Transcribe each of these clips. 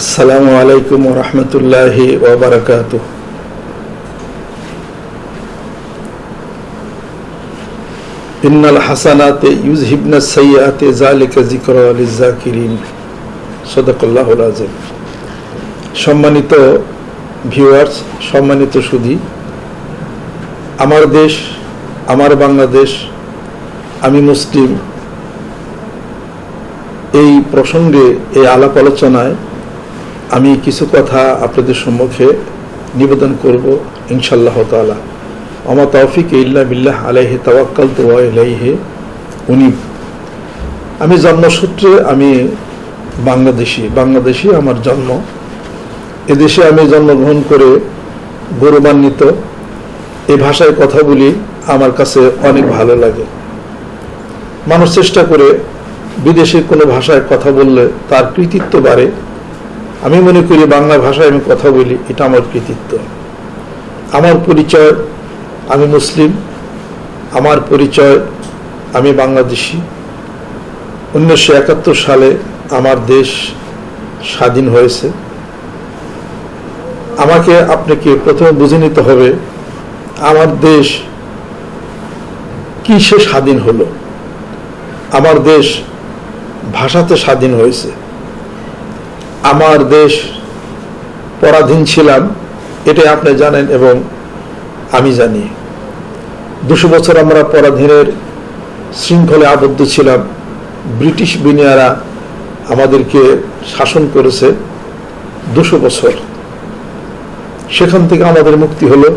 আসসালামু আলাইকুম রহমতুল্লাহি ওবরাকাত সম্মানিত ভিউয়ার্স সম্মানিত সুধী, আমার দেশ, আমার বাংলাদেশ, আমি মুসলিম, এই প্রসঙ্গে, এই আলাপ আলোচনায় আমি কিছু কথা আপনাদের সম্মুখে নিবেদন করব ইনশাল্লাহ তালা আমা তৌফিক ইল্লা বিল্লাহ আলাইহে তাওয়াক্কাল তো আলাইহে উনি আমি জন্মসূত্রে আমি বাংলাদেশি বাংলাদেশি আমার জন্ম। এদেশে আমি জন্মগ্রহণ করে গৌরবান্বিত এ ভাষায় কথা বলি আমার কাছে অনেক ভালো লাগে। মানুষ চেষ্টা করে বিদেশে কোনো ভাষায় কথা বললে তার কৃতিত্ব বাড়ে। আমি মনে করি বাংলা ভাষায় আমি কথা বলি, এটা আমার কৃতিত্ব। আমার পরিচয়, আমি মুসলিম, আমার পরিচয়, আমি বাংলাদেশি। উনিশশো একাত্তর সালে আমার দেশ স্বাধীন হয়েছে। আমাকে আপনাকে প্রথমে বুঝে নিতে হবে, আমার দেশ কিসে স্বাধীন হলো? আমার দেশ ভাষাতে স্বাধীন হয়েছে। আমার দেশ পরাধীন ছিলাম, এটাই আপনি জানেন এবং আমি জানি। দুশো বছর আমরা পরাধীনের শৃঙ্খলে আবদ্ধ ছিলাম। ব্রিটিশ বিনিয়ারা আমাদেরকে শাসন করেছে দুশো বছর। সেখান থেকে আমাদের মুক্তি হলো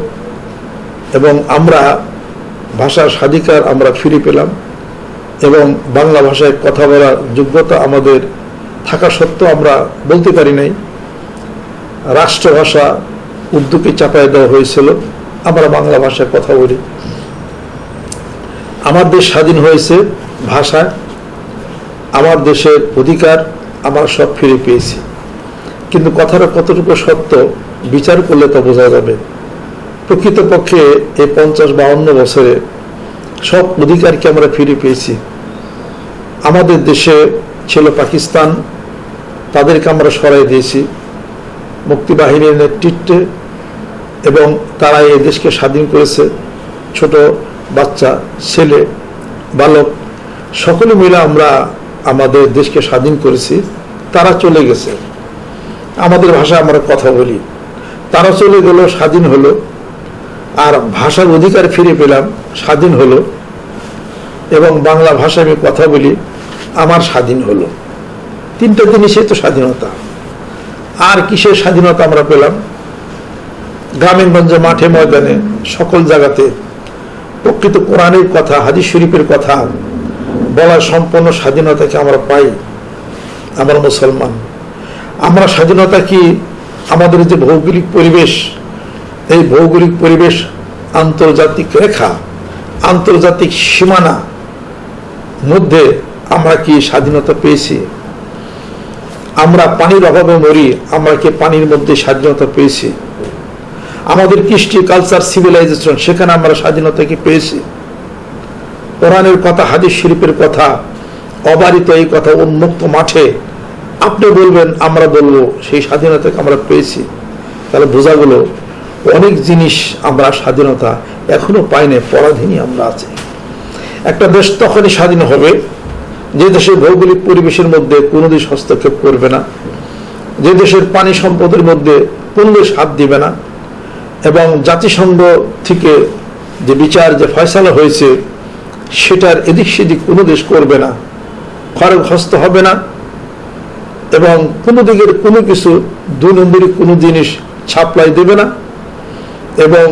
এবং আমরা ভাষার স্বাধিকার আমরা ফিরে পেলাম এবং বাংলা ভাষায় কথা বলার যোগ্যতা আমাদের থাকা সত্ত্বেও আমরা বলতে পারি নাই। রাষ্ট্রভাষা উর্দুকে চাপায় দেওয়া হয়েছিল। আমরা বাংলা ভাষায় কথা বলি। আমার দেশ স্বাধীন হয়েছে ভাষা। আমার দেশের অধিকার আমরা সব ফিরে পেয়েছি। কিন্তু কথাটা কতটুকু সত্য, বিচার করলে তা বোঝা যাবে। প্রকৃতপক্ষে এই পঞ্চাশ বাউন্ন বছরে সব অধিকারকে আমরা ফিরে পেয়েছি। আমাদের দেশে ছিল পাকিস্তান, তাদেরকে আমরা সরাই দিয়েছি। মুক্তিবাহিনীর নেতৃত্বে এবং তারা এই দেশকে স্বাধীন করেছে। ছোট বাচ্চা, ছেলে, বালক, সকলে মিলে আমরা আমাদের দেশকে স্বাধীন করেছি। তারা চলে গেছে। আমাদের ভাষায় আমরা কথা বলি। তারা চলে গেল, স্বাধীন হলো। আর ভাষার অধিকার ফিরে পেলাম, স্বাধীন হলো। এবং বাংলা ভাষায় আমি কথা বলি। আমার স্বাধীন হলো। তিনটা জিনিসই তো স্বাধীনতা। আর কিসের স্বাধীনতা আমরা পেলাম? গ্রামীণগঞ্জে মাঠে ময়দানে সকল জায়গাতে প্রকৃত কোরআনের কথা, হাদিস শরীফের কথা বলার সম্পূর্ণ স্বাধীনতাকে আমরা পাই, আমরা মুসলমান। আমরা স্বাধীনতা কি? আমাদের যে ভৌগোলিক পরিবেশ, এই ভৌগোলিক পরিবেশ আন্তর্জাতিক রেখা, আন্তর্জাতিক সীমানা মধ্যে আমরা কি স্বাধীনতা পেয়েছি? আমরা পানির অভাবে মরি, আমরা কি পানির মধ্যে স্বাধীনতা পেয়েছি? আমাদের কৃষ্টি কালচার সিভিলাইজেশন সেখানে আমরা স্বাধীনতা কি পেয়েছি? কোরআনের কথা, হাদিস শরীফের কথা, অবারিত এই কথা উন্মুক্ত মাঠে আপনি বলবেন, আমরা বলব, সেই স্বাধীনতাকে আমরা পেয়েছি। তাহলে বোঝা গেল, অনেক জিনিস আমরা স্বাধীনতা এখনও পাইনি, পরাধীনই আমরা আছি। একটা দেশ তখনই স্বাধীন হবে যে দেশের ভৌগোলিক পরিবেশের মধ্যে কোনো দেশ হস্তক্ষেপ করবে না, যে দেশের পানি সম্পদের মধ্যে কোনো দেশ হাত দিবে না, এবং জাতিসংঘ থেকে যে বিচার, যে ফয়সালা হয়েছে, সেটার এদিক সেদিক কোনো দেশ করবে না খরগ হস্ত হবে না, এবং কোনো দিকের কোনো কিছু দুই নম্বরী কোনো জিনিস ছাপলাই দেবে না, এবং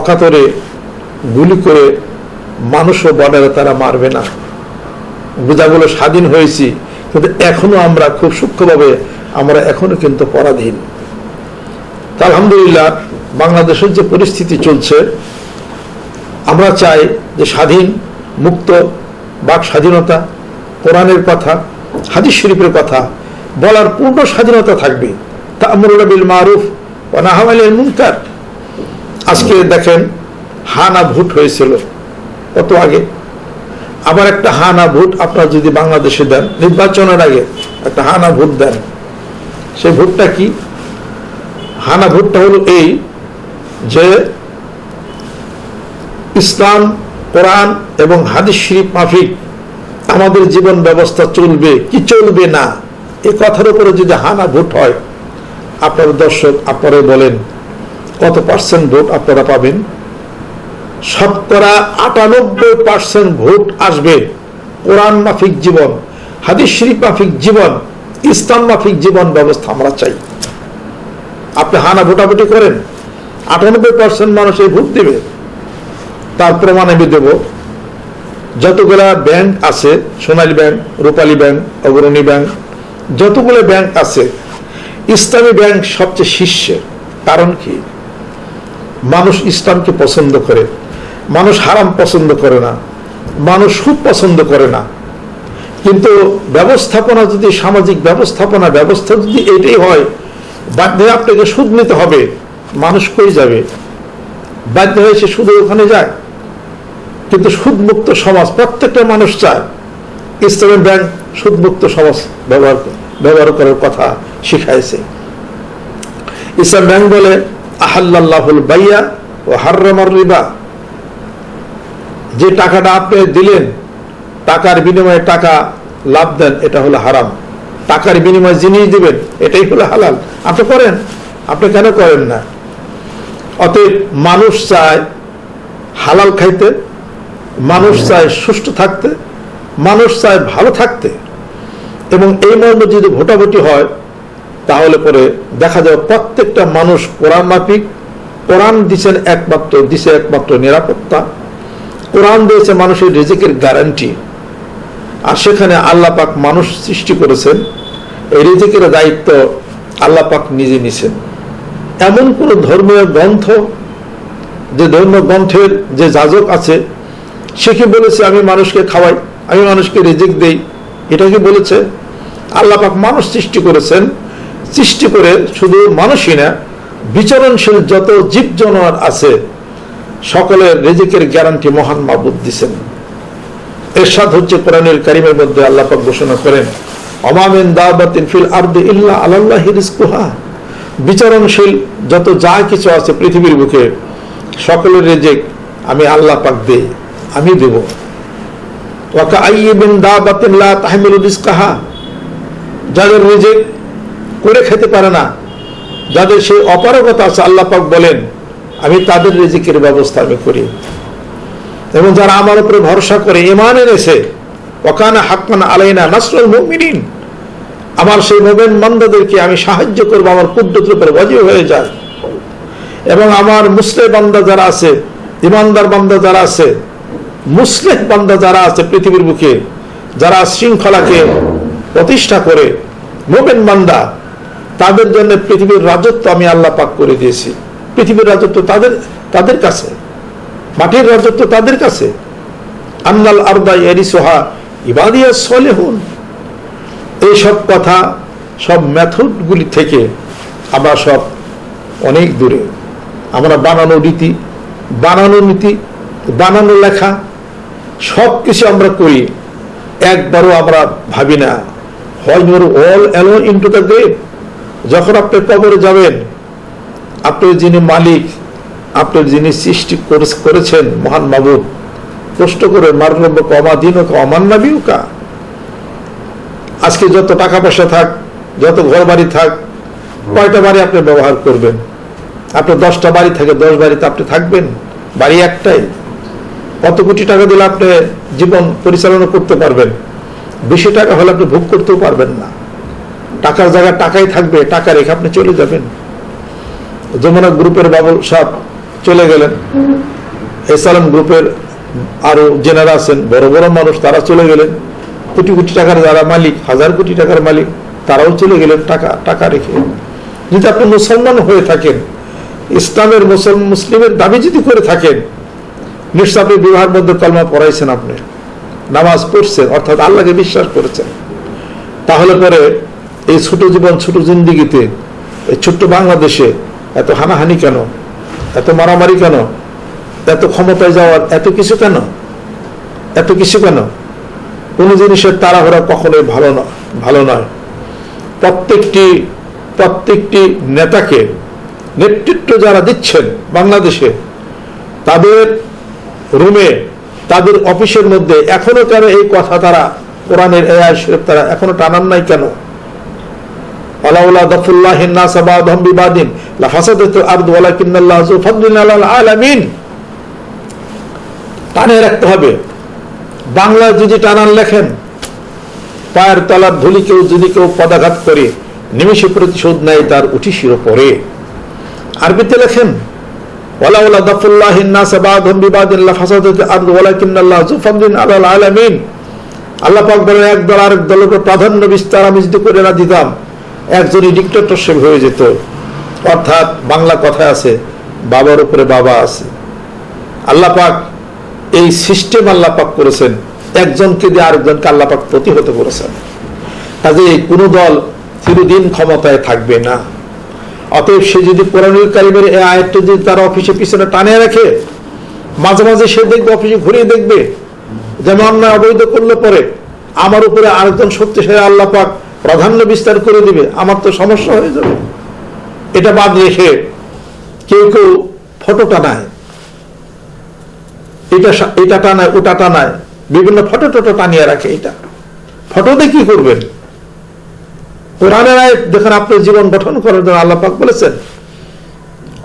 অকাতরে গুলি করে মানুষও বর্ডারে তারা মারবে না। বোঝাগুলো স্বাধীন হয়েছি, কিন্তু এখনও আমরা খুব সূক্ষ্মভাবে, আমরা এখনও কিন্তু পরাধীন। আলহামদুলিল্লাহ, বাংলাদেশের যে পরিস্থিতি চলছে, আমরা চাই যে স্বাধীন, মুক্ত, বাক স্বাধীনতা, কোরআনের কথা, হাদিস শরীফের কথা, বলার পূর্ণ স্বাধীনতা থাকবে। তা আমরুল মারুফ ও নাহামালের মুনকার। আজকে দেখেন, হানা ভোট হয়েছিল। কত আগে? আবার একটা হানা ভোট আপনারা যদি বাংলাদেশে দেন, নির্বাচনের আগে একটা হানা ভোট দেন। সেই ভোটটা কি? হানা ভোটটা হলো এই যে ইসলাম, কোরআন এবং হাদিস শরীফ মাফিক আমাদের জীবন ব্যবস্থা চলবে কি চলবে না? এই কথার উপরে যদি হানা ভোট হয়, আপনার দর্শক আপনারা বলেন, কত পার্সেন্ট ভোট আপনারা পাবেন? শতকরা আটানব্বই পার্সেন্ট ভোট আসবে কোরআন মাফিক জীবন, হাদিস শরীফ মাফিক জীবন, ইসলাম মাফিক জীবন ব্যবস্থা আমরা চাই। আপনি হানা ভোটাভুটি করেন, আটানব্বই পার্সেন্ট মানুষ এই ভোট দেবে। তার প্রমাণ আমি দেব। যতগুলা ব্যাংক আছে, Sonali bank, Rupali bank, Agrani bank, যতগুলো ব্যাংক আছে, ইসলামী ব্যাংক সবচেয়ে শীর্ষে। কারণ কি? মানুষ ইসলামকে পছন্দ করে। মানুষ হারাম পছন্দ করে না, মানুষ সুদ পছন্দ করে না। কিন্তু ব্যবস্থাপনা যদি, সামাজিক ব্যবস্থাপনা ব্যবস্থা যদি এটাই হয়, বাধ্য হয়ে আপনাকে সুদ নিতে হবে, মানুষ কই যাবে? বাধ্য হয়ে সে শুধু ওখানে যায়। কিন্তু সুদমুক্ত সমাজ, প্রত্যেকটা মানুষ চায়, ইসলামী ব্যাংক সুদমুক্ত সমাজ ব্যবহার ব্যবহার করার কথা শিখাইছে। ইসলাম ব্যাংক বলে আহাল্লাহুল বাইয়া ও হার্রামার রিবা। যে টাকাটা আপনি দিলেন, টাকার বিনিময়ে টাকা লাভ দেন, এটা হলো হারাম। টাকার বিনিময়ে জিনিস দিবেন, এটাই হলো হালাল। আপনি করেন, আপনি কেন করেন না? অতএব মানুষ চায় হালাল খাইতে, মানুষ চায় সুস্থ থাকতে, মানুষ চায় ভালো থাকতে। এবং এই মর্মে যদি ভোটাভুটি হয়, তাহলে পরে দেখা যায় প্রত্যেকটা মানুষ কোরআন মাফিক, কোরআন দিচ্ছেন একমাত্র, দিছে একমাত্র নিরাপত্তা। কোরআন দিয়েছে মানুষের রিজিকের গ্যারান্টি আর সেখানে আল্লাহ পাক মানুষ সৃষ্টি করেছেন, এই রিজিকের দায়িত্ব আল্লাহ পাক নিজে নিছেন। এমন কোন ধর্মীয় গ্রন্থ, যে ধর্ম গ্রন্থের যে যাজক আছে, সে কি বলেছে, আমি মানুষকে খাওয়াই, আমি মানুষকে রিজিক দেই এটা কি বলেছে? আল্লাহ পাক মানুষ সৃষ্টি করেছেন, সৃষ্টি করে শুধু মানুষই না, বিচরণশীল যত জীব জানোয়ার আছে সকলের রেজিকের গ্যারান্টি মহান মাবুদ দিছেন। এরশাদ হচ্ছে কোরআনের কারিমের মধ্যে আল্লাহ ঘোষণা করেন অমামিন দাবাতিন ফিল আরদি ইল্লা আলাল্লাহি রিজকুহা। বিচরণশীল যত যা কিছু আছে পৃথিবীর বুকে, সকলের রেজেক আমি আল্লাহ পাক দেই, আমি দেব। ওয়াকা আইয়িবিন দাবাতিন লা তাহমিলু রিজকাহা। যাদের রেজেক করে খেতে পারে না, যাদের সেই অপারগতা আছে আল্লাহ পাক বলেন আমি তাদের রিজিকের ব্যবস্থা আমি করি। এবং যারা আমার উপরে ভরসা করে ইমান এনেছে ওকানা হাক্কান আলাইনা নাসরুল মুমিনিন, আমার সেই মোমেন মন্দাদেরকে আমি সাহায্য করব, আমার কুদ্রতের উপরে ওয়াজিব হয়ে যায়। এবং আমার মুসলিম বান্দা যারা আছে ইমানদার বান্দা যারা আছে, মুসলিম বান্দা যারা আছে পৃথিবীর বুকে, যারা শৃঙ্খলাকে প্রতিষ্ঠা করে, মোমেন বান্দা, তাদের জন্য পৃথিবীর রাজত্ব আমি আল্লাহ পাক করে দিয়েছি। পৃথিবীর রাজত্ব তাদের তাদের কাছে, মাটির রাজত্ব তাদের কাছে। আন্নাল আরদা ইয়ারিসোহা ইবাদিয়া সলেহুন। এইসব কথা, সব মেথডগুলি থেকে আমরা সব অনেক দূরে। আমরা বানানো রীতি, বানানো নীতি, বানানো লেখা, সব কিছু আমরা করি। একবারও আমরা ভাবি না হয় you're all alone into the grave যখন আপনি কবরে যাবেন আপনার যিনি মালিক আপনার যিনি সৃষ্টি করেছেন মহান মাবুদ, কষ্ট করে মারলব্য কমা দিন অমান নাবিউকা আজকে যত টাকা পয়সা থাক, যত ঘর বাড়ি থাক, কয়টা বাড়ি আপনি ব্যবহার করবেন? আপনার দশটা বাড়ি থাকে দশ বাড়িতে আপনি থাকবেন? বাড়ি একটাই। কত কোটি টাকা দিলে আপনি জীবন পরিচালনা করতে পারবেন? বেশি টাকা হলে আপনি ভোগ করতেও পারবেন না। টাকার জায়গায় টাকাই থাকবে, টাকা রেখে আপনি চলে যাবেন। যমুনা গ্রুপের বাবু সাহ চলে গেলেন। এসালাম গ্রুপের আরও জেনারা আছেন, বড় বড় মানুষ, তারা চলে গেলেন। কোটি কোটি টাকার যারা মালিক, হাজার কোটি টাকার মালিক, তারাও চলে গেলেন টাকা টাকা রেখে। যদি আপনি মুসলমান হয়ে থাকেন, ইসলামের মুসলমান মুসলিমের দাবি যদি করে থাকেন নিশ্চয় আপনি বিবাহের মধ্যে কলমা পড়াইছেন আপনি, নামাজ পড়ছেন, অর্থাৎ আল্লাহকে বিশ্বাস করেছেন, তাহলে পরে এই ছোট জীবন, ছোট জিন্দিগিতে, এই ছোট্ট বাংলাদেশে এত হানাহানি কেন? এত মারামারি কেন? এত ক্ষমতায় যাওয়ার এত কিছু কেন? এত কিছু কেন? কোনো জিনিসের তাড়াহুড়া কখনোই ভালো নয় ভালো নয়। প্রত্যেকটি প্রত্যেকটি নেতাকে নেতৃত্ব যারা দিচ্ছেন বাংলাদেশে, তাদের রুমে, তাদের অফিসের মধ্যে এখনও কেন এই কথা তারা কোরআনের এ তারা এখনও টানান নাই কেন? ওয়ালাউলা দাফুল্লাহিন নাস বাদহুম বিবাদিন লাফাসাদাতুল আরদু ওয়ালাকিন্নাল্লাহু যু ফাদলিন আলাল আলামিন। টানে রাখতে হবে। বাংলা যদি টানান লেখেন, পায়ের তলার ধুলি কেউ যদি কেউ পদাঘাত করে, নিমেষে প্রতিশোধ নেয়, তার পরে। আরবিতে লেখেন আল্লাহ পাক বলেন, এক দল আরেক প্রাধান্য বিস্তার আমি যদি করে না দিতাম একজনই ডিক্টেটরশিপ হয়ে যেত। অর্থাৎ বাংলা কথা আছে, বাবার উপরে বাবা আছে। আল্লাহ পাক এই সিস্টেম আল্লাহ পাক করেছেন। একজনকে দিয়ে আরেকজনকে আল্লাহ পাক প্রতিহত করেছেন। কাজে কোনো দল চিরদিন ক্ষমতায় থাকবে না। অতএব সে যদি কোরআনুল কারিমের এই আয়াতটা যদি তার অফিসে পিছনে টানিয়ে রাখে, মাঝে মাঝে সে দেখবে, অফিসে ঘুরিয়ে দেখবে, যেমন অবৈধ করলে পরে আমার উপরে আরেকজন শক্তিশালী আল্লাহ পাক প্রাধান্য বিস্তার করে দিবে, আমার তো সমস্যা হয়ে যাবে। এটা বাদ রেখে কেউ কেউ ফটো টানায়। এটা এটা টানায়, ওটা টানায়। বিভিন্ন ফটো টটো টানিয়ে রাখে এটা। ফটো দিয়ে কি করবেন? কোরআনের আয়াত দেখেন আপনার জীবন গঠন করার জন্য আল্লাহ পাক বলেছেন,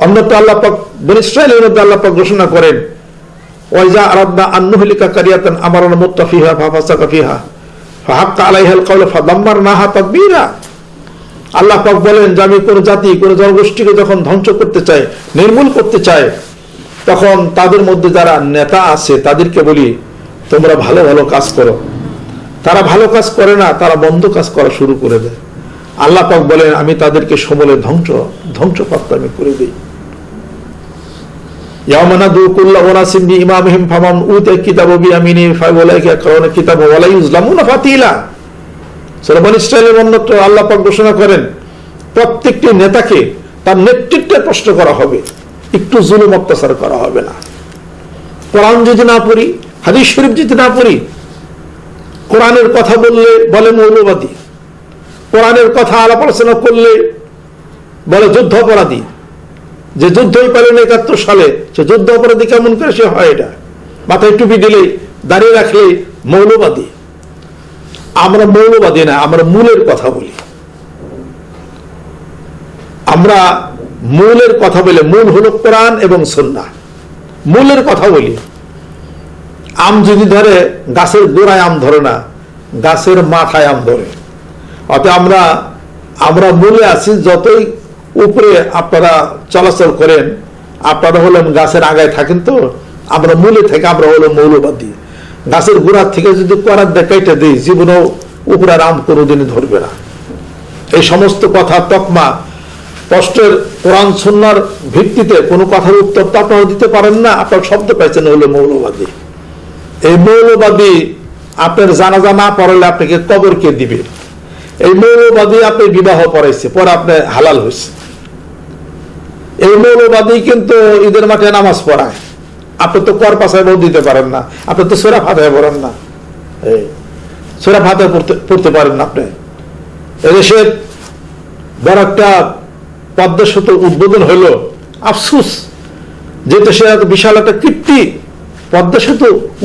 অন্যত্র আল্লাহ পাক বন ইসরায়েলের মধ্যে আল্লাহ পাক ঘোষণা করেন ওয়াইজা আরাদনা আন্নুহলিকা কারিয়াতান আমারানা মুত্তাফিহা ফাফাসাকা ফিহা। ফাহাক্কা আলাইহাল কাউল ফাদাম্মারনাহা তাদবীরা আল্লাহ পাক বলেন, যে আমি কোন জাতি, কোন জনগোষ্ঠীকে যখন ধ্বংস করতে চাই, নির্মূল করতে চাই, তখন তাদের মধ্যে যারা নেতা আছে, তাদেরকে বলি, তোমরা ভালো ভালো কাজ করো। তারা ভালো কাজ করে না, তারা বন্ধ কাজ করা শুরু করে দেয়। আল্লাহ পাক বলেন, আমি তাদেরকে সমলে ধ্বংস, ধ্বংসপ্রাপ্ত আমি করে দিই। ইয়ামানা দু কুল্লা ওনাসিম বি ইমামহিম ফামাম উতে কিতাব বি আমিনি ফাইওয়ালাইকা কারণে কিতাব ওয়ালা ইউজলামুনা ফাতিলা সূরা বনী অন্যত্র আল্লাহ পাক ঘোষণা করেন, প্রত্যেকটি নেতাকে তার নেতৃত্বে প্রশ্ন করা হবে, একটু জুলুম অত্যাচার করা হবে না। কোরআন যদি না পড়ি, হাদিস শরীফ যদি না পড়ি, কোরআনের কথা বললে বলে মৌলবাদী, কোরআনের কথা আলাপ আলোচনা করলে বলে যুদ্ধ অপরাধী যে যুদ্ধই পারেন একাত্তর সালে। সে যুদ্ধ অপরাধী কেমন করে সে হয় এটা? মাথায় টুপি দিলে দাঁড়িয়ে রাখলে মৌলবাদী। আমরা মৌলবাদী না, আমরা মূলের কথা বলি। আমরা মূলের কথা বলে, মূল হলো কোরআন এবং সন্না মূলের কথা বলি। আম যদি ধরে, গাছের গোড়ায় আম ধরে না, গাছের মাথায় আম ধরে। অতএব আমরা আমরা মূলে আছি যতই উপরে আপনারা চলাচল করেন, আপনারা হলেন গাছের আগায় থাকেন তো, আমরা মূলে থেকে আমরা হলো মৌলবাদী। গাছের গোড়ার থেকে যদি করার দেখাইতে দিই, জীবনেও উপরে আর আম কোনোদিনই ধরবে না। এই সমস্ত কথা তকমা কষ্টের কোরআন সন্ন্যার ভিত্তিতে কোনো কথার উত্তর তো আপনারা দিতে পারেন না, আপনার শব্দ পাইছেন হলো মৌলবাদী। এই মৌলবাদী আপনার জানাজা না পড়ালে আপনাকে কবর কে দিবে? এই মৌলবাদী আপনি বিবাহ পড়াইছে, পরে আপনি হালাল হয়েছে এই মৌলবাদী কিন্তু ঈদের মাঠে নামাজ পড়ায়। আপনি তো কর পাশায় বউ দিতে পারেন না, আপনি তো সোরা ফাতায় পড়েন না। এই, সোরা ফাতায় পড়তে পারেন না আপনি। এদেশের বড় একটা পদ্মা উদ্বোধন হইল আফসুস যে দেশে বিশাল একটা কীর্তি পদ্মা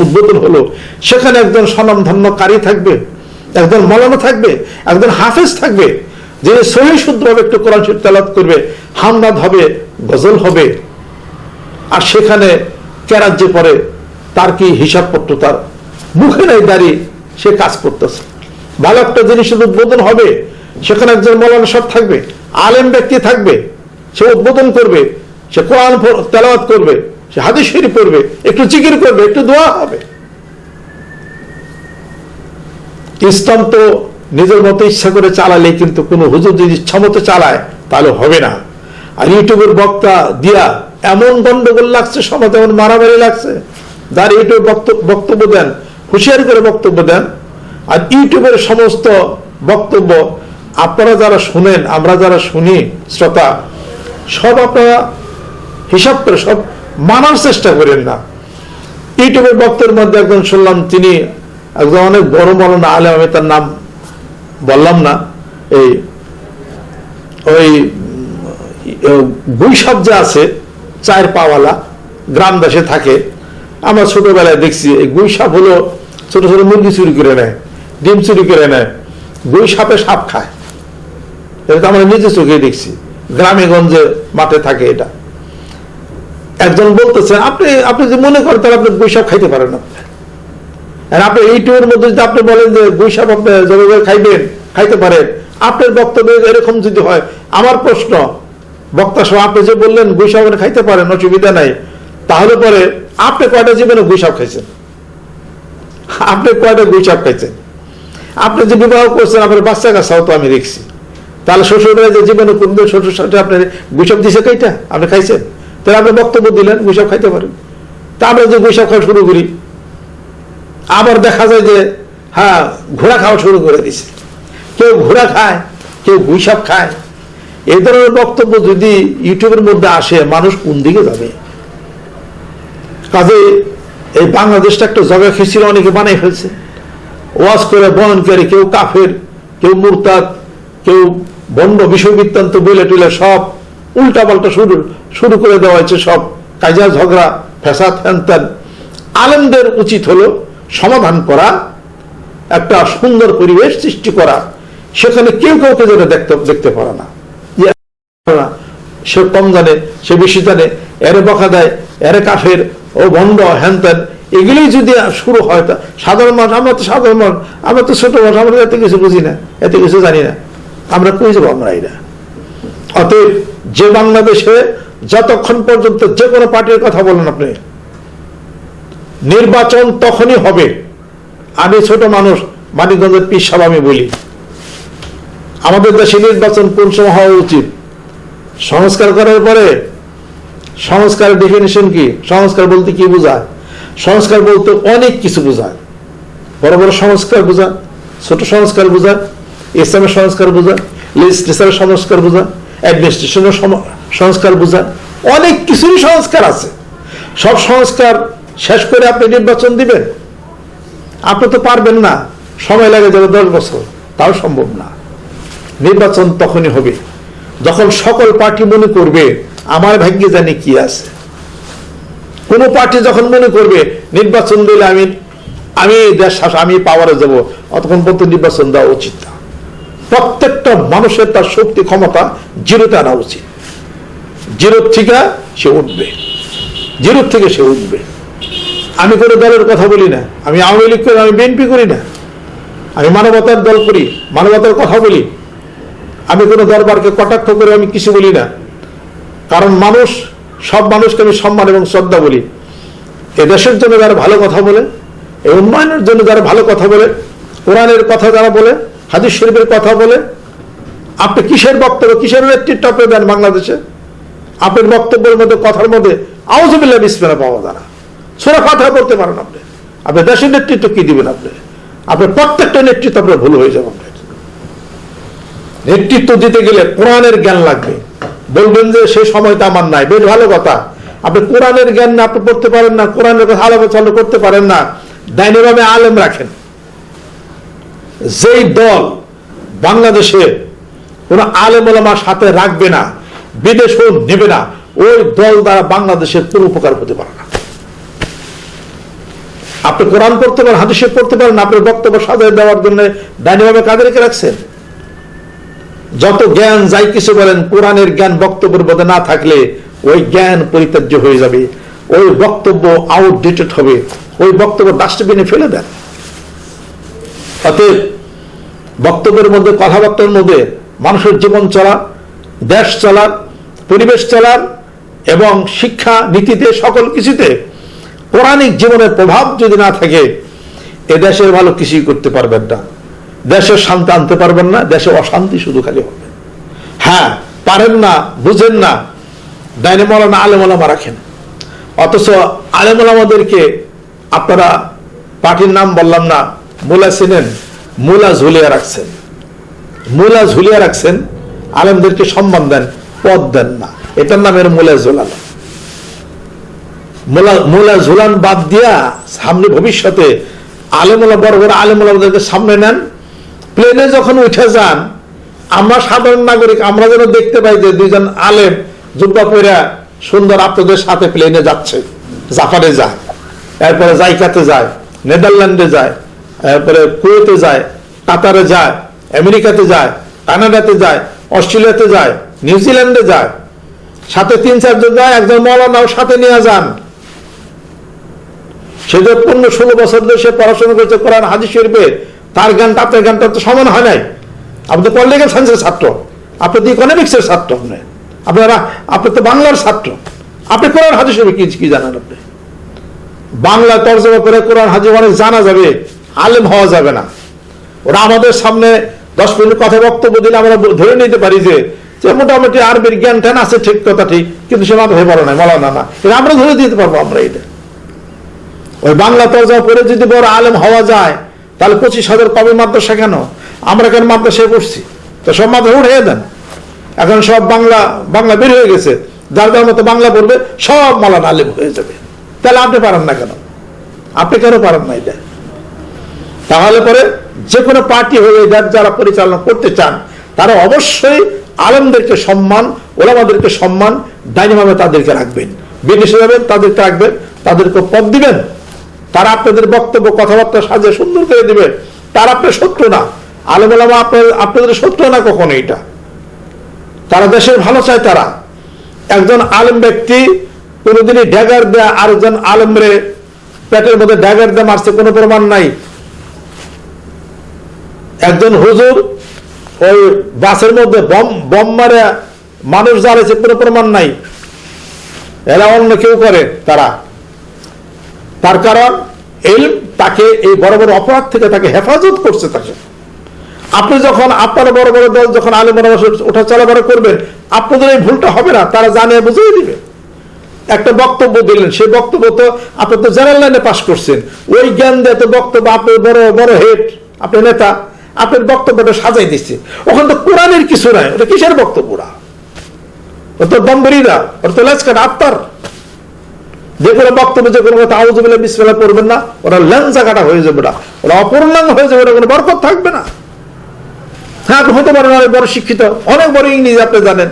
উদ্বোধন হলো, সেখানে একজন স্বনামধন্য কারি থাকবে, একজন মলানা থাকবে, একজন হাফেজ থাকবে যে সহি শুদ্ধভাবে একটু কোরআন শরীফ তেলাওয়াত করবে, হামদাদ হবে, গজল হবে, আর সেখানে কেরাজ্যে পরে তার কি হিসাবপত্র তার? মুখে নাই, দাঁড়িয়ে সে কাজ করতেছে। ভালো একটা জিনিসের উদ্বোধন হবে, সেখানে একজন মৌলানা সব থাকবে, আলেম ব্যক্তি থাকবে, সে উদ্বোধন করবে, সে কোরআন তেলাওয়াত করবে, সে হাদিস পড়বে, একটু জিকির করবে, একটু দোয়া হবে। ইসলাম তো নিজের মতো ইচ্ছা করে চালালে কিন্তু কোনো হুজুর যদি ইচ্ছা মতো চালায়, তাহলে হবে না। আর ইউটিউবের বক্তা দিয়া এমন গন্ডগোল লাগছে, সমাজে এমন মারামারি লাগছে, যার ইউটিউব বক্ত- বক্তব্য দেন, হুঁশিয়ারি করে বক্তব্য দেন, আর ইউটিউবের সমস্ত বক্তব্য আপনারা যারা শুনেন, আমরা যারা শুনি, শ্রোতা, সব আপনারা হিসাব করে, সব মানার চেষ্টা করেন না। ইউটিউবের বক্তের মধ্যে একজন শুনলাম, তিনি একজন অনেক বড় মৌলানা আলেম, আমি তার নাম বললাম না, এই, ওই গুইসাপ যে আছে, চায়ের পাওয়ালা গ্রাম দেশে থাকে, আমরা ছোটবেলায় দেখছি, এই গুইসাপ হলো ছোট ছোট মুরগি চুরি করে নেয়, ডিম চুরি করে নেয় গুই সাপে সাপ খায়। এটা আমরা নিজে চোখে দেখছি, গ্রামে গঞ্জে মাঠে থাকে এটা। একজন বলতেছে, আপনি আপনি যে মনে করেন তাহলে আপনি গুইসাপ খাইতে পারেন না। আর আপনি এইটুকুর মধ্যে যদি আপনি বলেন যে গুইসাপ আপনি জমিবে খাইবেন, খাইতে পারেন। আপনার বক্তব্য এরকম যদি হয়, আমার প্রশ্ন, বক্তা সহ আপনি যে বললেন গুইসাপ আপনি খাইতে পারেন, অসুবিধা নাই। তাহলে পরে আপনি কয়টা জীবনে গুইসাপ খাইছেন? আপনি কয়টা গুইসাপ খাইছেন? আপনি যে বিবাহ করছেন, আপনার বাচ্চা কাছাও তো আমি দেখছি। তাহলে শ্বশুরের যে জীবনে কোনদিন শ্বশুর সাথে আপনার গুইসাপ দিছে কাইটা আপনি খাইছেন? তাহলে আপনি বক্তব্য দিলেন গুইসাপ খাইতে পারেন। তা আমরা যে গুইসাপ খাওয়া শুরু করি আবার দেখা যায় যে হ্যাঁ ঘোড়া খাওয়া শুরু করে দিছে। কেউ ঘোড়া খায়, কেউ গুইসাপ খায়। এই ধরনের বক্তব্য যদি ইউটিউবের মধ্যে আসে, মানুষ কোন দিকে যাবে? কাজে এই বাংলাদেশটা একটা জগা খিচির অনেকে বানাই ফেলছে। ওয়াজ করে বয়ন করে কেউ কাফের, কেউ মুরতাদ, কেউ বন্ড বিশ্ববৃত্তান্ত বলে টুলে সব উল্টা পাল্টা শুরু শুরু করে দেওয়া হয়েছে সব। কাজা ঝগড়া ফেসাদ হ্যান আলেমদের উচিত হলো সমাধান করা, একটা সুন্দর পরিবেশ সৃষ্টি করা, সেখানে কেউ কাউকে যেন দেখতে দেখতে পারে না। সে কম জানে, সে বেশি জানে, এরে বকা দেয়, এরে কাফের, ও ভণ্ড হ্যান ত্যান এগুলোই যদি শুরু হয়, তা সাধারণ মানুষ, আমরা তো সাধারণ মানুষ, আমরা তো ছোট মানুষ, আমরা এত কিছু বুঝি না, এত কিছু জানি না। আমরা কই যাব আমরা এরা অতএব যে বাংলাদেশে যতক্ষণ পর্যন্ত যে কোনো পার্টির কথা বলেন আপনি নির্বাচন তখনই হবে। আমি ছোট মানুষ, মানিকগঞ্জের পিসাব আমি বলি। আমাদের দেশে নির্বাচন কোন সময় হওয়া উচিত? সংস্কার করার পরে? সংস্কারের ডেফিনেশন কি? সংস্কার বলতে কি বোঝায়? সংস্কার বলতে অনেক কিছু বোঝায়। বড় বড় সংস্কার বোঝায়, ছোট সংস্কার বোঝায় ইসলামের সংস্কার বোঝায় লেজিসলেচারের সংস্কার বোঝায় অ্যাডমিনিস্ট্রেশনের সংস্কার বোঝায়। অনেক কিছুরই সংস্কার আছে। সব সংস্কার শেষ করে আপনি নির্বাচন দিবেন। আপনি তো পারবেন না। সময় লাগে যাবে দশ বছর। তাও সম্ভব না। নির্বাচন তখনই হবে। যখন সকল পার্টি মনে করবে, আমার ভাগ্যে জানি কি আছে। কোন পার্টি যখন মনে করবে, নির্বাচন দিলে আমি আমি দেশ আমি পাওয়ারে যাব অতক্ষণ পর্যন্ত নির্বাচন দেওয়া উচিত না। প্রত্যেকটা মানুষের তার শক্তি, ক্ষমতা জিরোতে আনা উচিত। জিরোর থেকে সে উঠবে। জিরোর থেকে সে উঠবে। আমি কোনো দলের কথা বলি না। আমি আওয়ামী লীগ করি আমি বিএনপি করি না। আমি মানবতার দল করি, মানবতার কথা বলি। আমি কোনো দরবারকে কটাক্ষ করে আমি কিছু বলি না। কারণ মানুষ, সব মানুষকে আমি সম্মান এবং শ্রদ্ধা বলি। এ দেশের জন্য যারা ভালো কথা বলে এই উন্নয়নের জন্য যারা ভালো কথা বলে, কোরআনের কথা যারা বলে, হাদিস শরীফের কথা বলে, আপনি কিসের বক্তব্য, কিসের নেতৃত্ব আপনি দেন বাংলাদেশে? আপনার বক্তব্যের মধ্যে, কথার মধ্যে আউজবিল্লা বিসমেলা পাওয়া যারা সোরা কথা বলতে পারেন আপনি। আপনি দেশের নেতৃত্ব কি দিবেন আপনি? আপনার প্রত্যেকটা নেতৃত্ব আপনার ভুল হয়ে যাবে নেতৃত্ব দিতে গেলে কোরআনের জ্ঞান লাগবে। বলবেন যে সেই সময়টা আমার নাই, বেশ ভালো কথা। আপনি কোরআনের জ্ঞান না আপনি পড়তে পারেন না, কোরআনের কথা আলাপ চালু করতে পারেন না। ডাইনিভাবে আলেম রাখেন। যেই দল বাংলাদেশে কোন আলেম ওলামার সাথে রাখবে না, বিদেশও নেবে না, ওই দল দ্বারা বাংলাদেশের কোনো উপকার হতে পারে না। আপনি কোরআন পড়তে পারেন, হাদিসে পড়তে পারেন আপনার বক্তব্য সাজায় দেওয়ার জন্য ডাইনিভাবে কাদেরকে রাখছেন? যত জ্ঞান যাই কিছু বলেন, কোরআনের জ্ঞান বক্তব্যের মধ্যে না থাকলে ওই জ্ঞান পরিত্যাজ্য হয়ে যাবে, ওই বক্তব্য আউটডেটেড হবে, ওই বক্তব্য ডাস্টবিনে ফেলে দেন। অতএব বক্তব্যের মধ্যে, কথাবার্তার মধ্যে মানুষের জীবন চলা, দেশ চলার, পরিবেশ চলার এবং শিক্ষা নীতিতে সকল কিছুতে পৌরাণিক জীবনের প্রভাব যদি না থাকে, এ দেশের ভালো কিছুই করতে পারবেন না। দেশের শান্তি আনতে পারবেন না, দেশে অশান্তি শুধু খালি হবে। হ্যাঁ পারেন না, বুঝেন না, ডাইনে মৌলানা আলেমলামা রাখেন। অথচ আলেমলামাদেরকে আপনারা পার্টির নাম বললাম না, মুলা চিনেন, মুলা ঝুলিয়ে রাখছেন। মুলা ঝুলিয়ে রাখছেন, আলেমদেরকে সম্মান দেন, পদ দেন না। এটার নামের মুলা ঝোলানো মোলা ঝুলান বাদ দিয়া সামনে ভবিষ্যতে আলেমোলা বড় বড় আলেমোলাদেরকে সামনে নেন। প্লেনে যখন উঠে যান, আমরা সাধারণ নাগরিক, আমরা যেন দেখতে পাই যে দুইজন আলেম জুব্বা পইরা সুন্দর আপনাদের সাথে প্লেনে যাচ্ছে। জাপানে যায়, এরপরে জাইকাতে যায়, নেদারল্যান্ডে যায়, এরপরে কুয়েতে যায়, কাতারে যায়, আমেরিকাতে যায়, কানাডাতে যায়, অস্ট্রেলিয়াতে যায়, নিউজিল্যান্ডে যায়। সাথে তিন চারজন যায়, একজন মৌলানাও সাথে নিয়ে যান। সে যে পনেরো ষোলো বছর ধরে সে পড়াশোনা করেছে কোরআন, হাদিস, শরীফে তার জ্ঞানটা আপনার জ্ঞানটা তো সমান হয় নাই। আপনি তো পলিটিক্যাল সায়েন্সের ছাত্র। আপনি তো ইকোনমিক্সের ছাত্র আপনি। আপনারা, আপনি তো বাংলার ছাত্র। আপনি কোরআন, হাদিস, শরীফে কি জানেন আপনি? বাংলা তর্জমা করে কোরআন, হাদিস, অনেক জানা যাবে। আলেম হওয়া যাবে না। ওরা আমাদের সামনে দশ মিনিট কথা বক্তব্য দিলে আমরা ধরে নিতে পারি যে যে মোটামুটি আরবির জ্ঞান ট্যান আছে, ঠিক, কথা ঠিক, কিন্তু সে মাথায় বলো না বলো না। না এটা আমরা ধরে দিতে পারব আমরা এটা। ওই বাংলা তর্জমা করে যদি বড় আলেম হওয়া যায়, তাহলে পঁচিশ হাজার কবে মাদ্রাসা কেন? আমরা কেন মাদ্রাসায় পড়ছি? তো সব মাদ্রাসা উঠে দেন। এখন সব বাংলা বাংলা বের হয়ে গেছে। যার যার মতো বাংলা পড়বে, সব মালান আলেম হয়ে যাবে। তাহলে আপনি পারেন না কেন? আপনি কেন পারেন না এটা? তাহলে পরে যে কোনো পার্টি হয়ে যার যারা পরিচালনা করতে চান, তারা অবশ্যই আলমদেরকে সম্মান, ওলামাদেরকে সম্মান ডাইনিভাবে তাদেরকে রাখবেন। বিদেশে যাবেন, তাদেরকে রাখবেন, তাদেরকে পদ দিবেন। তারা আপনাদের বক্তব্য, কথাবার্তা সাজে সুন্দর করে দিবে। তারা আপনার শত্রু না। আলম ওলামা আপনার, আপনাদের শত্রু না কখনো এটা। তারা দেশের ভালো চায় তারা। একজন আলেম ব্যক্তি কোনোদিনই ড্যাগার দেয়া আরেকজন আলেমরে পেটের মধ্যে ড্যাগার দেয়া মারছে, কোনো প্রমাণ নাই। একজন হুজুর ওই বাসের মধ্যে বম বম মারে, মানুষ জ্বালাইছে, কোনো প্রমাণ নাই। এরা অন্য কেউ করে তারা। তার কারণ এলম তাকে এই বড় বড় অপরাধ থেকে তাকে হেফাজত করছে তাকে। আপনি যখন আপনার বড় বড় দল যখন আলে আলেম ওঠা চলাফেরা করবেন, আপনাদের এই ভুলটা হবে না, তারা জানে, বুঝিয়ে দিবে। একটা বক্তব্য দিলেন, সেই বক্তব্য তো আপনি তো জেনারেল লাইনে পাশ করছেন। ওই জ্ঞান দিয়ে তো বক্তব্য আপনার বড় বড় হেড আপনার নেতা আপনার বক্তব্যটা সাজাই দিচ্ছে। ওখানে তো কোরআনের কিছু নাই, ওটা কিসের বক্তব্যটা ও তো দম্বরিরা ওটা তো লেজকাট আত্মার যে কোনো বক্তব্য, যে কোনো কথা আউজবিল্লা বিসমিল্লাহ করবেন না। ওরা ল্যাংচা কাটা হয়ে যাবে না ওরা অপূর্ণাঙ্গ হয়ে যাবে, ওরা কোনো বরকত থাকবে না। হ্যাঁ আপনি হতে পারেন অনেক বড় শিক্ষিত, অনেক বড় ইংরেজি আপনি জানেন,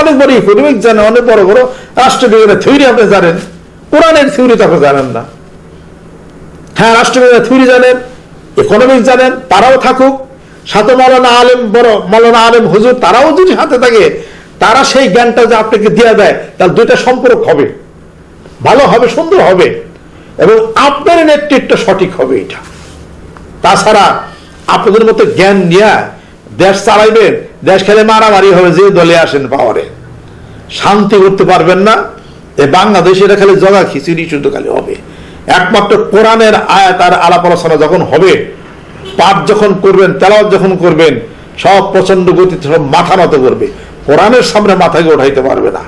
অনেক বড় ইকোনমিক জানেন, অনেক বড় বড় রাষ্ট্রবিজ্ঞানের থিওরি আপনি জানেন, কোরআনের থিওরি তো আপনি জানেন না। হ্যাঁ রাষ্ট্রবিজ্ঞানের থিওরি জানেন ইকোনমিক্স জানেন, তারাও থাকুক। সাথে মৌলানা আলেম বড়, মৌলানা আলেম হুজুর, তারাও যদি সাথে থাকে, তারা সেই জ্ঞানটা যে আপনাকে দিয়ে দেয়, তার দুইটা সম্পর্ক হবে। ভালো হবে, সুন্দর হবে। এবং আপনার নেতৃত্ব সঠিক হবে এটা। তাছাড়া আপনাদের মতো জ্ঞান নিয়ে দেশ চালাইবেন দেশ খেলে মারামারি হবে, যে দলে আসেন পাওয়ারে। শান্তি করতে পারবেন না। এ বাংলাদেশ, এটা খালি জগা খিচুড়ি শুধু খালি হবে। একমাত্র কোরআনের আয়াত আর আলাপ আলোচনা যখন হবে, পাঠ যখন করবেন, তেলাওয়াত যখন করবেন, সব প্রচণ্ড গতিতে সব মাথা নত করবে। কোরআনের সামনে মাথাকে উঠাইতে পারবে না।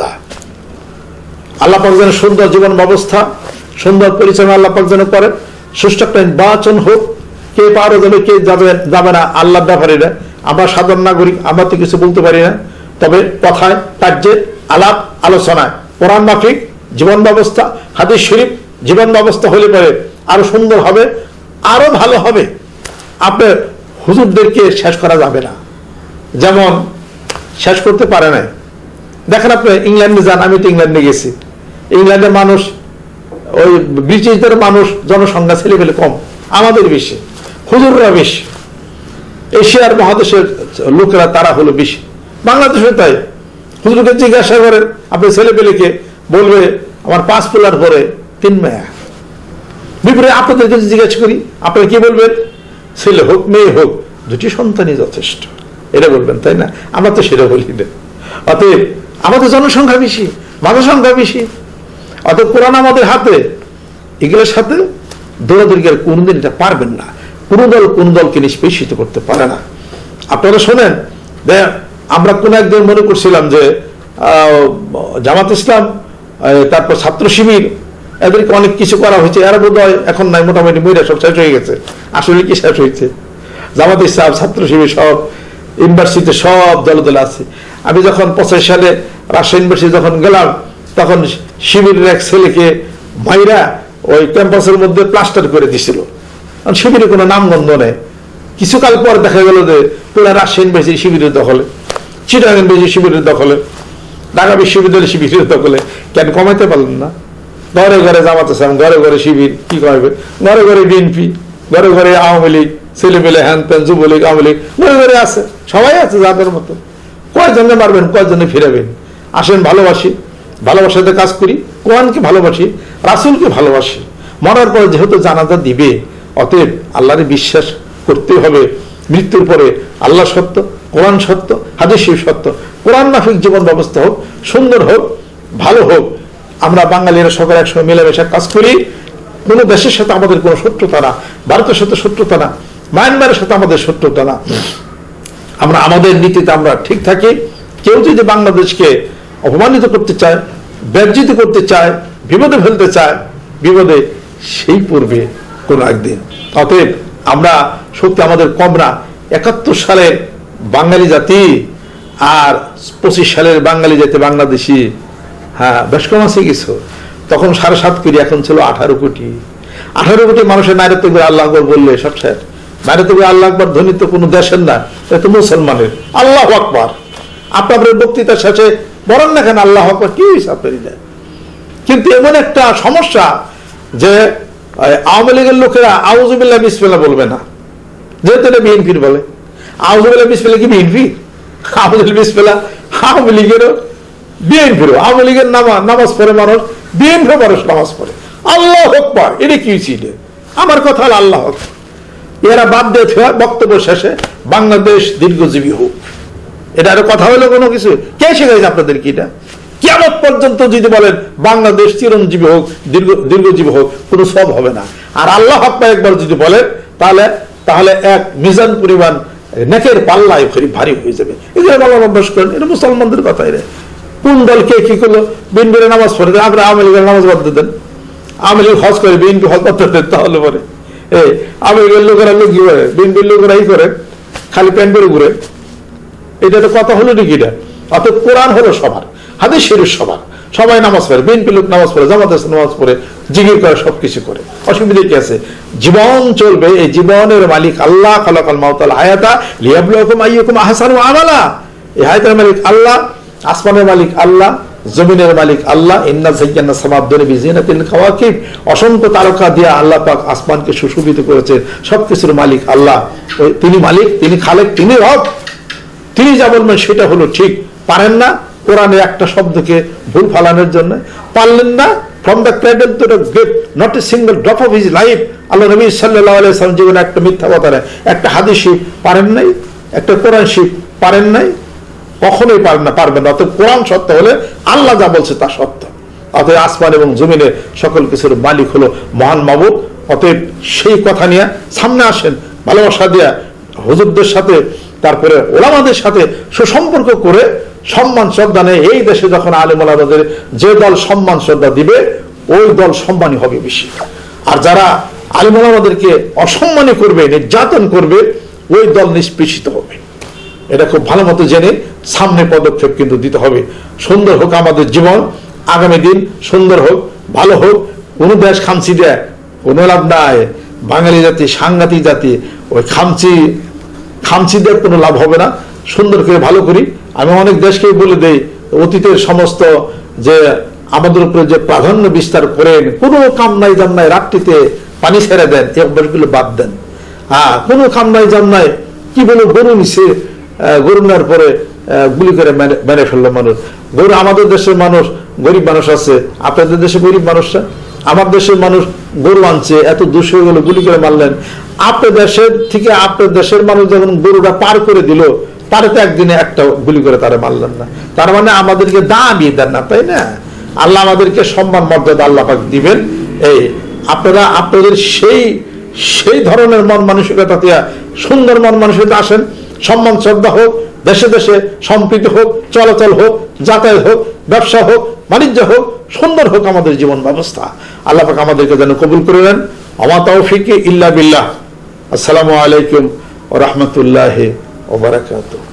না। আল্লাহ সুন্দর জীবন ব্যবস্থা, সুন্দর যেন করেন। নির্বাচন হোক। কে পারো যাবে, কে যাবে যাবে না আল্লাহ ব্যাপারে না। আমরা সাধারণ নাগরিক, আমরা তো কিছু বলতে পারি না। তবে কথায় কার্যের আলাপ, আলোচনায়, কোরআন মাফিক, জীবন ব্যবস্থা, হাদিস শরীফ জীবন ব্যবস্থা হলে পরে আরও সুন্দর হবে, আরও ভালো হবে। আপনার হুজুরদেরকে শেষ করা যাবে না। যেমন, শেষ করতে পারে নাই। দেখেন আপনি ইংল্যান্ডে যান, আমি তো ইংল্যান্ডে গেছি। ইংল্যান্ডের মানুষ, ওই ব্রিটিশদের মানুষ জনসংখ্যা ছেলে পেলে কম, আমাদের বেশি, হুজুররা বেশি। এশিয়ার মহাদেশের লোকেরা তারা হলো বেশি। বাংলাদেশে তাই। হুজুরকে জিজ্ঞাসা করেন আপনি ছেলে পেলেকে বলবে, আমার পাঁচ পোলার পরে তিন মায়া। বিপরীতে আপনাদের কাছে জিজ্ঞাসা করি, আপনারা কি বলবেন? ছেলে হোক, মেয়ে হোক, দুটি সন্তানই যথেষ্ট। এটা বলবেন, তাই না? আমরা তো সেটা বলি না। অতএব আমাদের জনসংখ্যা বেশি মানুষ সংখ্যা বেশি। অতএব কোরআন আমাদের হাতে, এগুলোর সাথে দৌড়াদৌড়ি করে কোনদিন এটা পারবেন না। কোন দল কোন দলকে নিষ্পেষিত করতে পারে না। আপনারা শোনেন আমরা কোন একদিন মনে করছিলাম যে জামাত ইসলাম তারপর ছাত্র শিবির এদেরকে অনেক কিছু করা হয়েছে। এরা বোধ হয় এখন নাই, মোটামুটি বইটা সব শেষ হয়ে গেছে। আসলে কি শেষ হয়েছে? জামাত ইসলাম, ছাত্র শিবির সব, ইউনিভার্সিটিতে সব দলে দলে আছে। আমি যখন পঁচাশি সালে রাজশাহী ইউনিভার্সিটি যখন গেলাম, তখন শিবিরের এক ছেলেকে মাইরা ওই ক্যাম্পাসের মধ্যে প্লাস্টার করে দিছিল। কারণ শিবিরে কোনো নামগন্ধ নেই। কিছুকাল পর দেখা গেল যে পুরা রাজশাহী ইউনিভার্সিটি শিবিরের দখলে, চিটাগাং ইউনিভার্সিটি শিবিরের দখলে, ঢাকা বিশ্ববিদ্যালয় শিবিরের দখলে। কেন কমাইতে পারলেন না? ঘরে ঘরে জামাত ইসলাম ঘরে ঘরে শিবির, কি করবে ঘরে ঘরে বিএনপি ঘরে ঘরে আওয়ামী লীগ ছেলে পেলে হ্যান ত্যান, যুবলীগ, আওয়ামী লীগ, ঘরে ঘরে আছে, সবাই আছে যাদের মতো। কয়জনে মারবেন, কয়জনে ফিরাবেন? আসেন, ভালোবাসি, ভালোবাসাতে কাজ করি, কোরআনকে ভালোবাসি, রাসুলকে ভালোবাসি। মরার পরে যেহেতু জানাজা দিবে, অতএব আল্লাহরে বিশ্বাস করতে হবে। মৃত্যুর পরে আল্লাহ সত্য, কোরআন সত্য হাদিস সত্য। কোরআন মাফিক জীবন ব্যবস্থা হোক, সুন্দর হোক, ভালো হোক আমরা বাঙালিরা সকলে একসঙ্গে মিলেমিশে কাজ করি। কোনো দেশের সাথে আমাদের কোনো শত্রুতা না, ভারতের সাথে শত্রুতা না, মায়ানমারের সাথে আমাদের শত্রুতা না। আমরা, আমাদের নীতিতে আমরা ঠিক থাকি। কেউ যদি বাংলাদেশকে অপমানিত করতে চায় ব্যর্জিত করতে চায়, বিপদে ফেলতে চায়, বিপদে সেই পূর্বে কোন একদিন। অতএব আমরা সত্যি আমাদের কম না। একাত্তর সালের বাঙালি জাতি আর পঁচিশ সালের বাঙালি জাতি বাংলাদেশি হ্যাঁ বেশ কম আছে কিছু। তখন সাড়ে সাত কোটি, এখন ছিল আঠারো কোটি। আঠারো কোটি মানুষের নারীত্ব করে আল্লাহ আকবর বললে সব স্যার নারীত্ব করে আল্লাহ আকবর ধনী তো কোনো দেশের না এটা তো মুসলমানের। আল্লাহ আকবর। আপনাদের বক্তৃতার শেষে বলেন না কেন আল্লাহ আকবর, কি না কিন্তু এমন একটা সমস্যা যে আওয়ামী লীগের লোকেরা আউজুবিল্লাহ বিসমিল্লাহ বলবে না। যেহেতু এটা বিএনপির বলে। আউজুবিল্লাহ বিসমিল্লাহ কি বিএনপি আউজুল বিসমিল্লাহ আওয়ামী লীগেরও আওয়ামী লীগের নামা নামাজ পড়ে মানুষ বিএনপি মানুষ নামাজ পড়ে। আল্লাহ হকবার এটা কি ছিল আমার কথা হলো আল্লাহ আকবার। এরা বাদ দিয়ে বক্তব্য শেষে বাংলাদেশ দীর্ঘজীবী হোক। এটা আরও কথা হলো কোনো কিছু? কে আপনাদের কি এটা? কেমন পর্যন্ত যদি বলেন বাংলাদেশ চিরঞ্জীবী হোক, দীর্ঘ দীর্ঘজীবী হোক, কোনো সব হবে না। আর আল্লাহ হকবা একবার যদি বলেন, তাহলে তাহলে এক মিজান পরিমাণ নেকের পাল্লায় ভারী হয়ে যাবে। এই যে বাবা অভ্যাস করেন এটা মুসলমানদের কথাই রে। কোন দল কে কি করল? বিনবিরে নামাজ পড়ে আমরা আওয়ামী লীগের নামাজ বাদ দেন। আওয়ামী লীগ হজ করে, বিএনপি হজ বাদ দেন তাহলে পরে। এই আওয়ামী লোকেরা লোক করে? বিএনপির লোকেরা এই করে, খালি প্যান্ট পরে ঘুরে। এটা তো কথা হলো নাকি এটা? অর্থাৎ কোরআন হলো সবার, হাদিস শরীফ সবার। সবাই নামাজ পড়ে, বিএনপি লোক নামাজ পড়ে, জামাত নামাজ পড়ে জিগির করে, সবকিছু করে। অসুবিধা কি আছে? জীবন চলবে, এই জীবনের মালিক আল্লাহ খালাকাল মাউতাল হায়াতা লিয়াবলুকুম আইয়ুকুম আহসানু আমালা। এই হায়াতের মালিক আল্লাহ আসমানের মালিক আল্লাহ, জমিনের মালিক আল্লাহ, ইন্না জাইয়ান্না বিজিনাতিল কাওয়াকিব অসংখ্য তারকা দিয়া আল্লাহ পাক আসমানকে সুশোভিত করেছে সবকিছুর মালিক আল্লাহ। তিনি মালিক, তিনি খালেক, তিনি রব। তিনি যা বলবেন সেটা হলো ঠিক। পারেন না কোরআনে একটা শব্দকে ভুল ফালানোর জন্য। পারলেন না from the cradle to the grave not a single drop of his life Allah নবী সাল্লাহ আলাইসালাম জীবনে একটা মিথ্যা কথা একটা হাদিস পারেন নাই। একটা কোরআন শিব, পারেন নাই। কখনোই পারেন না পারবেন না। অতএব কোরআন সত্য হলে আল্লাহ যা বলছে তা সত্য। অতএব আসমান এবং জমিনে সকল কিছুর মালিক হলো মহান মাবুদ। অতএব সেই কথা নিয়ে সামনে আসেন, ভালোবাসা দিয়া হুজুরদের সাথে, তারপরে ওলামাদের সাথে সুসম্পর্ক করে সম্মান, শ্রদ্ধা নেই এই দেশে যখন আলেম ওলামাদের যে দল সম্মান, শ্রদ্ধা দিবে, ওই দল সম্মানী হবে বেশি। আর যারা আলেম ওলামাদেরকে অসম্মানী করবে, নির্যাতন করবে, ওই দল নিষ্পেষিত হবে। এটা খুব ভালো মতো জেনে সামনে পদক্ষেপ কিন্তু দিতে হবে। সুন্দর হোক আমাদের জীবন আগামী দিন সুন্দর হোক ভালো হোক কোনো দেশ খামচি দেয় কোনো লাভ নাই। বাঙালি জাতি সাংঘাতিক জাতি ওই খামচি দেওয়ার কোনো লাভ হবে না। সুন্দর করে ভালো করি। আমি অনেক দেশকেই বলে দেই অতীতের সমস্ত যে আমাদের উপরে যে প্রাধান্য বিস্তার করেন কোনো কাম নাই জান নাই রাত্রিতে পানি ছেড়ে দেন এই অভ্যাসগুলো বাদ দেন। হ্যাঁ কোনো কাম নাই জান নাই কি বলে নিছে আহ, গরু নেওয়ার পরে গুলি করে মেরে- ফেলল মানুষ। গরু আমাদের দেশের মানুষ, গরিব মানুষ আছে। আপনাদের দেশে গরিব মানুষরা? আমার দেশের মানুষ গরু আনছে, এত দুশো গেল, গুলি করে মারলেন। আপনার দেশের থেকে আপনার দেশের মানুষ যখন গরুটা পার করে দিল, তারে তো একদিনে একটা গুলি করে তারা মারলেন না। তার মানে আমাদেরকে দামই দেন না, তাই না? আল্লাহ আমাদেরকে সম্মান, মর্যাদা আল্লাহ পাক দিবেন। এই, আপনারা, আপনাদের সেই সেই ধরনের মন মানসিকতা সুন্দর মন মানসিকতা আসেন। সম্মান, শ্রদ্ধা হোক, দেশে দেশে সম্প্রীতি হোক, চলাচল হোক, যাতায়াত হোক, ব্যবসা হোক, বাণিজ্য হোক, সুন্দর হোক আমাদের জীবন ব্যবস্থা। আল্লাহ পাক আমাদেরকে যেন কবুল করে নেন। আমা তৌফিকে ইল্লা বিল্লাহ। আসসালামু আলাইকুম ও রহমতুল্লাহ ওবরাকাতুহ বারাকাতুহ।